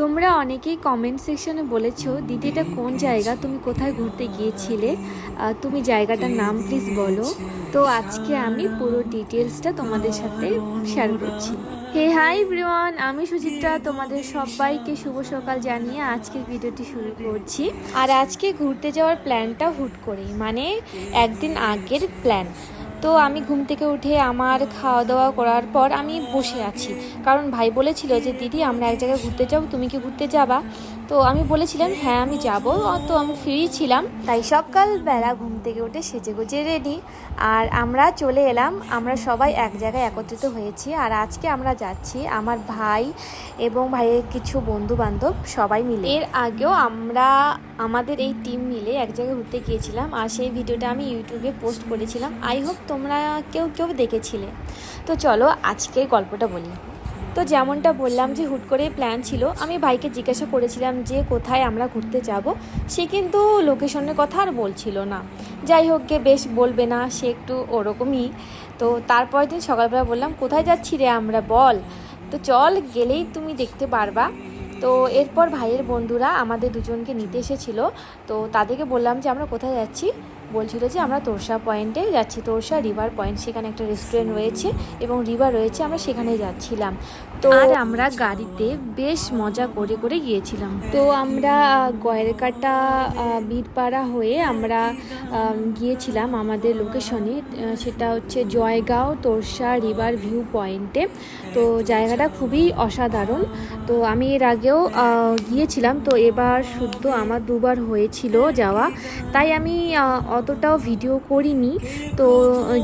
তোমরা অনেকেই কমেন্ট সেকশনে বলেছ, দিদি, এটা কোন জায়গা? তুমি কোথায় ঘুরতে গিয়েছিলে? তুমি জায়গাটার নাম প্লিজ বলো। তো আজকে আমি পুরো ডিটেলসটা তোমাদের সাথে শেয়ার করছি। হে হাই ব্রিওয়ান আমি সুচিত্রা, তোমাদের সবাইকে শুভ সকাল জানিয়ে আজকের ভিডিওটি শুরু করছি। আর আজকে ঘুরতে যাওয়ার প্ল্যানটা হুট করেই মানে একদিন আগের প্ল্যান তো আমি ঘুম থেকে উঠে আমার খাওয়া দাওয়া করার পর আমি বসে আছি। কারণ ভাই বলেছিল যে, দিদি, আমরা এক জায়গায় ঘুরতে যাব, তুমি কি ঘুরতে যাবা? তো আমি বলেছিলাম হ্যাঁ আমি যাব। তো আমি ফ্রি ছিলাম। তাই সকালবেলা ঘুম থেকে উঠে সেজে গুজে রেডি। আর আমরা চলে এলাম। আমরা সবাই এক জায়গায় একত্রিত হয়েছি। আর আজকে আমরা যাচ্ছি আমার ভাই এবং ভাইয়ের কিছু বন্ধু বান্ধব সবাই মিলে। এর আগেও আমরা আমাদের এই টিম মিলে এক জায়গায় ঘুরতে গিয়েছিলাম। আর সেই ভিডিওটা আমি ইউটিউবে পোস্ট করেছিলাম। আই হোপ তোমরা কেউ কেউ দেখেছিলে। তো চলো আজকের গল্পটা বলি। তো যেমনটা বললাম যে হুট করে প্ল্যান ছিল, আমি ভাইকে জিজ্ঞাসা করেছিলাম যে কোথায় আমরা ঘুরতে যাব, সে কিন্তু লোকেশনের কথা আর বলছিল না। যাই হোক গে, বেশ বলবে না, সে একটু ওরকমই। তো তারপর দিন সকালবেলা বললাম, কোথায় যাচ্ছি রে আমরা, বল? তো চল, গেলেই তুমি দেখতে পারবা। তো এরপর ভাইয়ের বন্ধুরা আমাদের দুজনকে নিতে এসেছিল। তো তাদেরকে বললাম যে, আমরা কোথায় যাচ্ছি? বলছিল যে আমরা তোরসা পয়েন্টে যাচ্ছি। তোরসা রিভার পয়েন্ট সেখানে একটা রেস্টুরেন্ট রয়েছে এবং রিভার রয়েছে আমরা সেখানে যাচ্ছিলাম। তো আর আমরা গাড়িতে বেশ মজা করে করে গিয়েছিলাম। তো আমরা গয়েরকাটা বীরপাড়া হয়ে আমরা গিয়েছিলাম আমাদের লোকেশনে সেটা হচ্ছে জয়গাঁও তোরসা রিভার ভিউ পয়েন্টে তো জায়গাটা খুবই অসাধারণ। তো আমি এর আগেও গিয়েছিলাম। তো এবার শুদ্ধ আমার দুবার হয়েছিল যাওয়া। তাই আমি অতটাও ভিডিও করিনি। তো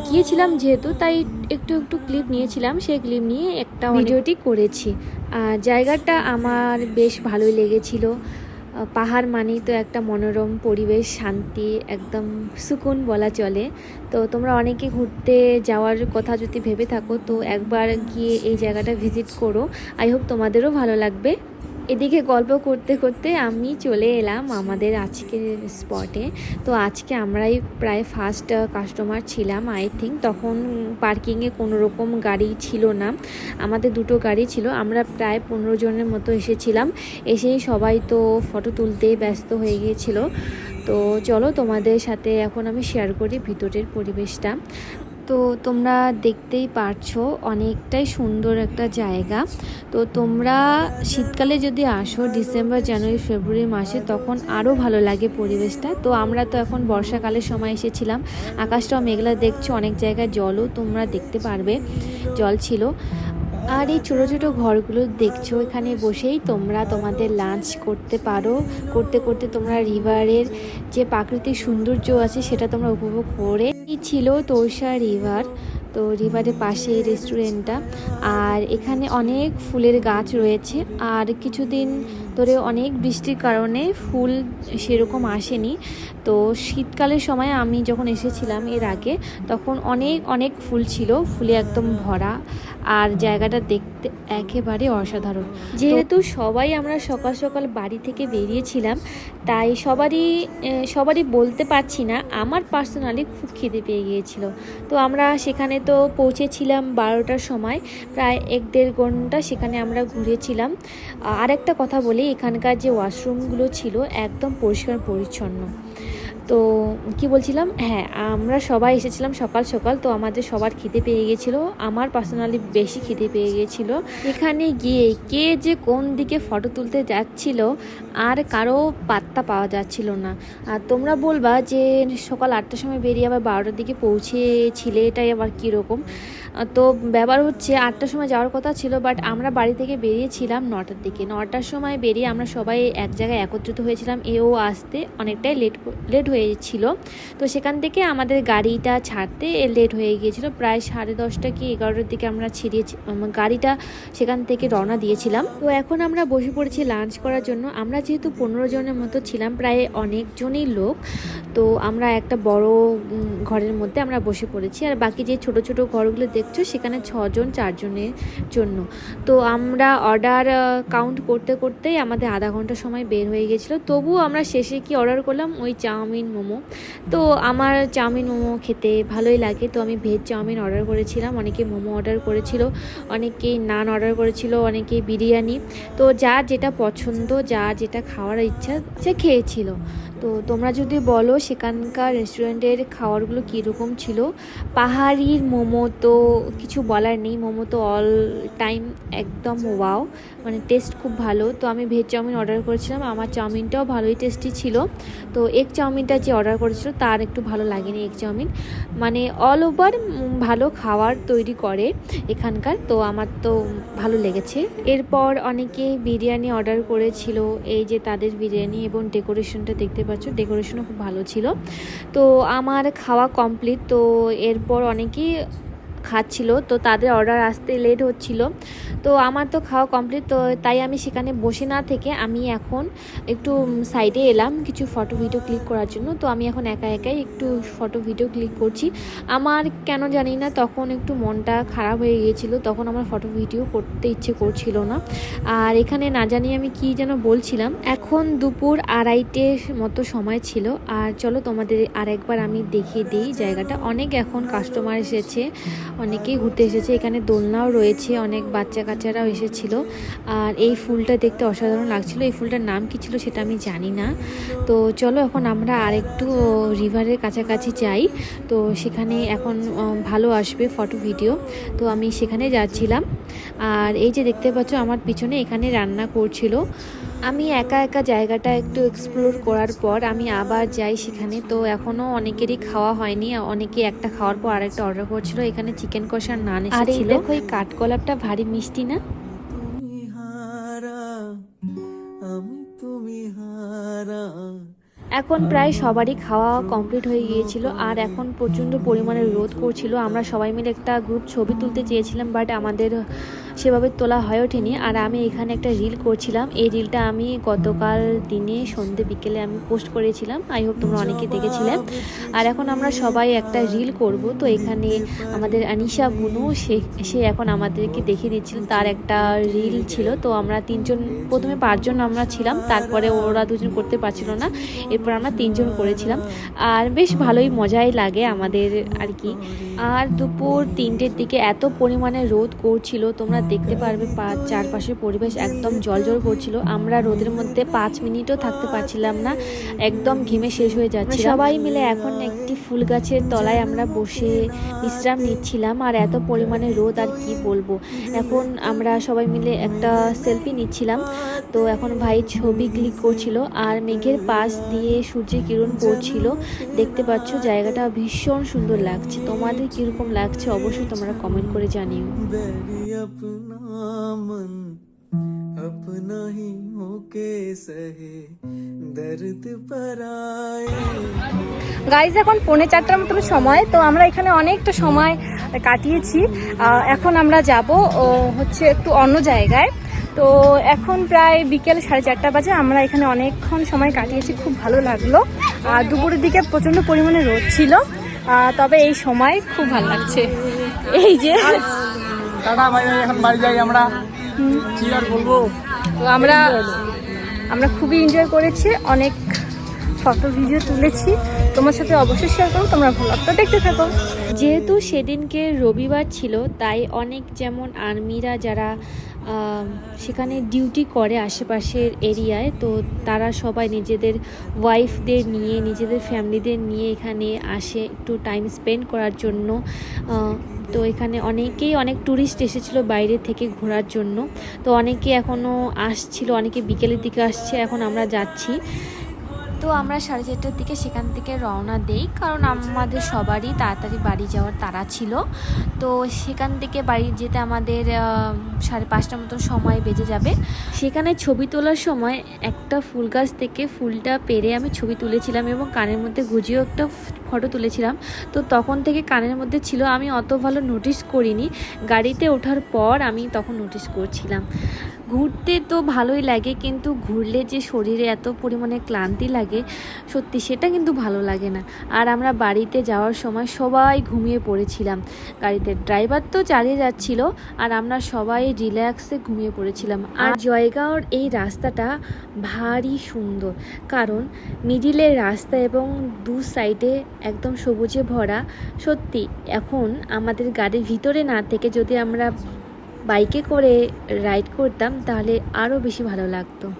গিয়েছিলাম যেহেতু তাই একটু একটু ক্লিপ নিয়েছিলাম। সেই ক্লিপ নিয়ে একটা ভিডিওটি করেছি। আর জায়গাটা আমার বেশ ভালোই লেগেছিল। পাহাড় মানেই তো একটা মনোরম পরিবেশ শান্তি একদম সুকুন বলা চলে। তো তোমরা অনেকে ঘুরতে যাওয়ার কথা যদি ভেবে থাকো তো একবার গিয়ে এই জায়গাটা ভিজিট করো। আই হোপ তোমাদেরও ভালো লাগবে। এদিকে গল্প করতে করতে আমি চলে এলাম আমাদের আজকের স্পটে তো আজকে আমরাই প্রায় ফার্স্ট কাস্টমার ছিলাম আই থিঙ্ক তখন পার্কিংয়ে কোনো রকম গাড়ি ছিল না। আমাদের দুটো গাড়ি ছিল। আমরা প্রায় পনেরো জনের মতো এসেছিলাম। এসেই সবাই তো ফটো তুলতে ব্যস্ত হয়ে গিয়েছিল। তো চলো তোমাদের সাথে এখন আমি শেয়ার করি ভিতরের পরিবেশটা। তো তোমরা দেখতেই পারছ অনেকটাই সুন্দর একটা জায়গা। তো তোমরা শীতকালে যদি আসো ডিসেম্বর, জানুয়ারি, ফেব্রুয়ারি মাসে, তখন আরও ভালো লাগে পরিবেশটা। তো আমরা তো এখন বর্ষাকালের সময় এসেছিলাম। আকাশটাও মেঘলা, দেখছ অনেক জায়গায় জলও তোমরা দেখতে পারবে। জল ছিল। আর এই ছোটো ছোটো ঘরগুলো দেখছ এখানে বসেই তোমরা তোমাদের লাঞ্চ করতে পারো। করতে করতে তোমরা রিভারের যে প্রাকৃতিক সৌন্দর্য আছে সেটা তোমরা উপভোগ করে। ছিল তোরসা রিভার তো রিভারের পাশে এই রেস্টুরেন্টটা আর এখানে অনেক ফুলের গাছ রয়েছে। আর কিছুদিন ধরে অনেক বৃষ্টির কারণে ফুল সেরকম আসেনি। তো শীতকালের সময় আমি যখন এসেছিলাম এর আগে, তখন অনেক অনেক ফুল ছিল। ফুলে একদম ভরা। আর জায়গাটা দেখতে একেবারে অসাধারণ। যেহেতু সবাই আমরা সকাল সকাল বাড়ি থেকে বেরিয়েছিলাম, তাই সবারই সবারই বলতে পারছি না। আমার পার্সোনালি খুব খিদে পেয়ে গিয়েছিল। তো আমরা সেখানে তো পৌঁছেছিলাম বারোটার সময়, প্রায় এক দেড় ঘণ্টা সেখানে আমরা ঘুরেছিলাম। আর একটা কথা বলি, এখানকার যে ওয়াশরুমগুলো ছিল একদম পরিষ্কার পরিচ্ছন্ন। তো কি বলছিলাম? হ্যাঁ আমরা সবাই এসেছিলাম সকাল সকাল, তো আমাদের সবার খিদে পেয়ে গেছিল। আমার পার্সোনালি বেশি খিদে পেয়ে গিয়েছিল এখানে গিয়ে কে যে কোন দিকে ফটো তুলতে যাচ্ছিল, আর কারও পাত্তা পাওয়া যাচ্ছিল না। আর তোমরা বলবা যে সকাল আটটার সময় বেরিয়ে আবার বারোটার দিকে পৌঁছেছিলে, এটাই আবার কীরকম? তো ব্যাপার হচ্ছে আটটার সময় যাওয়ার কথা ছিল বাট আমরা বাড়ি থেকে বেরিয়েছিলাম নটার দিকে। নটার সময় বেরিয়ে আমরা সবাই এক জায়গায় একত্রিত হয়েছিলাম। এও আসতে অনেকটাই লেট লেট হয়েছিল। তো সেখান থেকে আমাদের গাড়িটা ছাড়তে লেট হয়ে গিয়েছিল। প্রায় সাড়ে দশটা কি এগারোটার দিকে আমরা ছিড়িয়েছি উম, গাড়িটা সেখান থেকে রওনা দিয়েছিলাম। তো এখন আমরা বসে পড়েছি লাঞ্চ করার জন্য। আমরা যেহেতু পনেরো জনের মতো ছিলাম প্রায় অনেকজনই লোক। তো আমরা একটা বড় ঘরের মধ্যে আমরা বসে পড়েছি। আর বাকি যে ছোট ছোট ঘরগুলো দেখছ সেখানে ছজন, চারজনের জন্য। তো আমরা অর্ডার কাউন্ট করতে করতেই আমাদের আধা ঘণ্টা সময় বের হয়ে গেছিল। তবুও আমরা শেষে কি অর্ডার করলাম? ওই চাউমিন মোমো। তো আমার চাউমিন মোমো খেতে ভালোই লাগে। তো আমি ভেজ চাউমিন অর্ডার করেছিলাম। অনেকে মোমো অর্ডার করেছিল অনেকেই নান অর্ডার করেছিল, অনেকে বিরিয়ানি। তো যার যেটা পছন্দ, যার যেটা খাওয়ার ইচ্ছা, সে খেয়েছিল। তো তোমরা যদি বলো সেখানকার রেস্টুরেন্টের খাবারগুলো কীরকম ছিল? পাহাড়ির মোমো তো কিছু বলার নেই, মোমো তো অল টাইম একদম ওয়াও মানে টেস্ট খুব ভালো। তো আমি ভেজ চাউমিন অর্ডার করেছিলাম, আমার চাউমিনটাও ভালোই টেস্টি ছিল। তো এগ চাউমিনটা যে অর্ডার করেছিল তার একটু ভালো লাগেনি এগ চাউমিন। মানে অল ওভার ভালো খাবার তৈরি করে এখানকার, তো আমার তো ভালো লেগেছে। এরপর অনেকে বিরিয়ানি অর্ডার করেছিল, এই যে তাদের বিরিয়ানি এবং ডেকোরেশনটা দেখতে পাচ্ছ ডেকোরেশনও খুব ভালো ছিল। তো আমার খাওয়া কমপ্লিট তো এরপর অনেকেই খাচ্ছিল, তো তাদের অর্ডার আসতে লেট হচ্ছিল। তো আমার তো খাওয়া কমপ্লিট তো তাই আমি সেখানে বসে না থেকে আমি এখন একটু সাইডে এলাম কিছু ফটো ভিডিও ক্লিক করার জন্য। তো আমি এখন একা একাই একটু ফটো ভিডিও ক্লিক করছি। আমার কেন জানি না, তখন একটু মনটা খারাপ হয়ে গিয়েছিল, তখন আমার ফটো ভিডিও করতে ইচ্ছে করছিল না। আর এখানে না জানি আমি কি যেন বলছিলাম, এখন দুপুর আড়াইটের মতো সময় ছিল। আর চলো তোমাদের আরেকবার আমি দেখিয়ে দিই জায়গাটা। অনেক এখন কাস্টমার এসেছে অনেকেই ঘুরতে এসেছে। এখানে দোলনাও রয়েছে, অনেক বাচ্চা কাচ্চারাও এসেছিল। আর এই ফুলটা দেখতে অসাধারণ লাগছিল। এই ফুলটার নাম কি ছিল সেটা আমি জানি না। তো চলো এখন আমরা আরেকটু রিভারের কাছাকাছি যাই। তো সেখানে এখন ভালো আসবে ফটো ভিডিও। তো আমি সেখানে যাচ্ছিলাম। আর এই যে দেখতে পাচ্ছ, আমার পিছনে এখানে রান্না করছিল। আমি একা একা জায়গাটা একটু এক্সপ্লোর করার পর আমি আবার যাই সেখানে। তো এখনও অনেকেরই খাওয়া হয়নি। অনেকে একটা খাওয়ার পর আরেকটা অর্ডার করছিল। এখানে চিকেন কষার নান আর এই এসেছিল। দেখো এই কাঠগোলাপটা ভারী মিষ্টি না? তুমি হারা আমি তুমি হারা। এখন প্রায় সবারই খাওয়া কমপ্লিট হয়ে গিয়েছিল আর এখন প্রচণ্ড পরিমাণে রোদ করছিল। আমরা সবাই মিলে একটা গ্রুপ ছবি তুলতে চেয়েছিলাম বাট আমাদের সেভাবে তোলা হয়ে ওঠেনি। আর আমি এখানে একটা রিল করছিলাম। এই রিলটা আমি গতকাল দিনে সন্ধে বিকেলে আমি পোস্ট করেছিলাম। আই হোপ তোমরা অনেকে দেখেছিলে। আর এখন আমরা সবাই একটা রিল করব। তো এখানে আমাদের আনিশা বুনু সে সে এখন আমাদেরকে দেখিয়ে দিচ্ছিল। তার একটা রিল ছিল। তো আমরা তিনজন, প্রথমে পাঁচজন আমরা ছিলাম। তারপরে ওরা দুজন করতে পারছিল না। এরপর আমরা তিনজন করেছিলাম। আর বেশ ভালোই মজাই লাগে আমাদের আর কি। আর দুপুর তিনটের দিকে এত পরিমাণে রোদ করছিল তোমরা দেখতে পারবে পা- চারপাশের পরিবেশ একদম জল করছিল। আমরা রোদের মধ্যে পাঁচ মিনিটও থাকতে পারছিলাম না একদম ঘেমে শেষ হয়ে যাচ্ছে সবাই মিলে এখন একটি ফুল গাছের তলায় আমরা বসে বিশ্রাম নিচ্ছিলাম আর এত পরিমাণে রোদ আর কি বলব। এখন আমরা সবাই মিলে একটা সেলফি নিচ্ছিলাম। তো এখন ভাই ছবি ক্লিক করছিল আর মেঘের পাশ দিয়ে সূর্যের কিরণ পড়ছিল দেখতে পাচ্ছ জায়গাটা ভীষণ সুন্দর লাগছে তোমাদের কীরকম লাগছে অবশ্যই তোমরা কমেন্ট করে জানিও बैरी अपना मन अपना ही होके सहे दर्द पर आए গাইজ এখন পৌনে চারটার মতন সময় তো আমরা এখানে অনেকটা সময় কাটিয়েছি আহ, এখন আমরা যাব হচ্ছে একটু অন্য জায়গায় তো এখন প্রায় বিকেল সাড়ে চারটা বাজে। আমরা এখানে অনেকক্ষণ সময় কাটিয়েছি খুব ভালো লাগল। আর দুপুরের দিকে প্রচণ্ড পরিমাণে রোদ ছিল। তবে এই সময় খুব ভালো লাগছে। এই যে টাটা ভাই ভাই এখন বাড়ি যাই আমরা। কি আর বলব? তো আমরা আমরা খুবই এনজয় করেছি। অনেক ফটো, ভিডিও তুলেছি। তোমার সাথে অবশ্যই শেয়ার করো তোমরা ভ্লগটা দেখতে থাকো। যেহেতু সেদিনকে রবিবার ছিল, তাই অনেক যেমন আর্মিরা যারা সেখানে ডিউটি করে আশেপাশের এরিয়ায়, তো তারা সবাই নিজেদের ওয়াইফদের নিয়ে, নিজেদের ফ্যামিলিদের নিয়ে এখানে আসে একটু টাইম স্পেন্ড করার জন্য। তো এখানে অনেকেই অনেক ট্যুরিস্ট এসেছিল বাইরে থেকে ঘোরার জন্য। তো অনেকে এখনও আসছিল, অনেকে বিকেলের দিকে আসছে, এখন আমরা যাচ্ছি। তো আমরা সাড়ে চারটার দিকে সেখান থেকে রওনা দেই, কারণ আমাদের সবারই তাড়াতাড়ি বাড়ি যাওয়ার তাড়া ছিল। তো সেখান থেকে বাড়ি যেতে আমাদের সাড়ে পাঁচটার মতো সময় বেজে যাবে। সেখানে ছবি তোলার সময় একটা ফুল গাছ থেকে ফুলটা পেরে আমি ছবি তুলেছিলাম এবং কানের মধ্যে গুজিয়েও একটা ফটো তুলেছিলাম। তো তখন থেকে কানের মধ্যে ছিল, আমি অত ভালো নোটিস করিনি। গাড়িতে ওঠার পর আমি তখন নোটিস করছিলাম। ঘুরতে তো ভালোই লাগে, কিন্তু ঘুরলে যে শরীরে এত পরিমাণে ক্লান্তি লাগে, সত্যি সেটা কিন্তু ভালো লাগে না। আর আমরা বাড়িতে যাওয়ার সময় সবাই ঘুমিয়ে পড়েছিলাম। গাড়িতে ড্রাইভার তো চালিয়ে যাচ্ছিল, আর আমরা সবাই রিল্যাক্সে ঘুমিয়ে পড়েছিলাম। আর জয়গাঁওর এই রাস্তাটা ভারী সুন্দর, কারণ মিডিলের রাস্তা এবং দু সাইডে একদম সবুজে ভরা। সত্যি, এখন আমাদের গাড়ির ভিতরে না থেকে যদি আমরা বাইকে করে রাইড করতাম, তাহলে আরও বেশি ভালো লাগতো।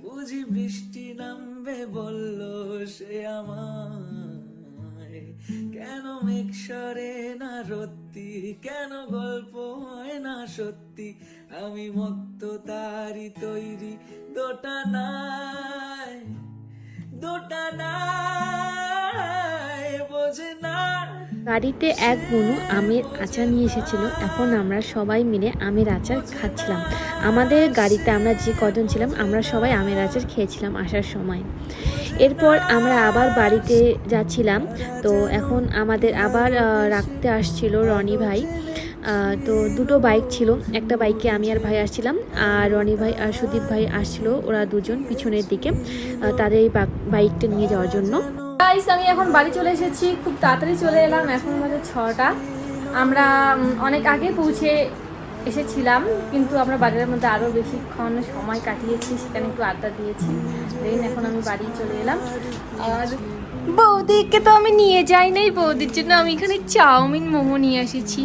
বুঝি বৃষ্টি নামবে, বলল সে আমায়। কেন মেঘ সরে না রত্তি কেন গল্প হয় না সত্যি? আমি মত্ত তারি তৈরি, দোটা নাই। দোটা নাই, বোঝে না। গাড়িতে এক বনু আমের আচার নিয়ে এসেছিল। এখন আমরা সবাই মিলে আমের আচার খাচ্ছিলাম। আমাদের গাড়িতে আমরা যে কজন ছিলাম, আমরা সবাই আমের আচার খেয়েছিলাম আসার সময়। এরপর আমরা আবার বাড়িতে যাচ্ছিলাম। তো এখন আমাদের আবার রাখতে আসছিল রনি ভাই। তো দুটো বাইক ছিল। একটা বাইকে আমি আর ভাই আসছিলাম, আর রনি ভাই আর সুদীপ ভাই আসছিল। ওরা দুজন পিছনের দিকে তাদের এই বাইকটা নিয়ে যাওয়ার জন্য। গাইস আমি এখন বাড়ি চলে এসেছি। খুব তাড়াতাড়ি চলে এলাম। এখন আমাদের ছটা। আমরা অনেক আগে পৌঁছে এসেছিলাম, কিন্তু আমরা বাজারের মধ্যে আরও বেশিক্ষণ সময় কাটিয়েছি, সেখানে একটু আড্ডা দিয়েছি। দেন এখন আমি বাড়ি চলে এলাম। আর বৌদিকে তো আমি নিয়ে যাই নাই। বৌদির জন্য আমি এখানে চাউমিন মোমো নিয়ে এসেছি।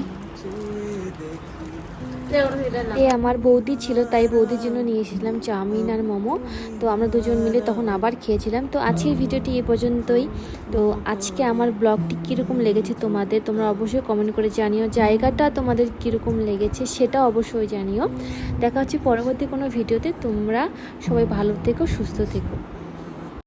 এ, আমার বৌদি ছিল, তাই বৌদির জন্য নিয়ে এসেছিলাম চাউমিন আর মোমো। তো আমরা দুজন মিলে তখন আবার খেয়েছিলাম। তো আজকের ভিডিওটি এ পর্যন্তই। তো আজকে আমার ব্লগটি কীরকম লেগেছে তোমাদের, তোমরা অবশ্যই কমেন্ট করে জানিও। জায়গাটা তোমাদের কীরকম লেগেছে সেটা অবশ্যই জানিও। দেখা হচ্ছে পরবর্তী কোনো ভিডিওতে। তোমরা সবাই ভালো থেকো, সুস্থ থেকো।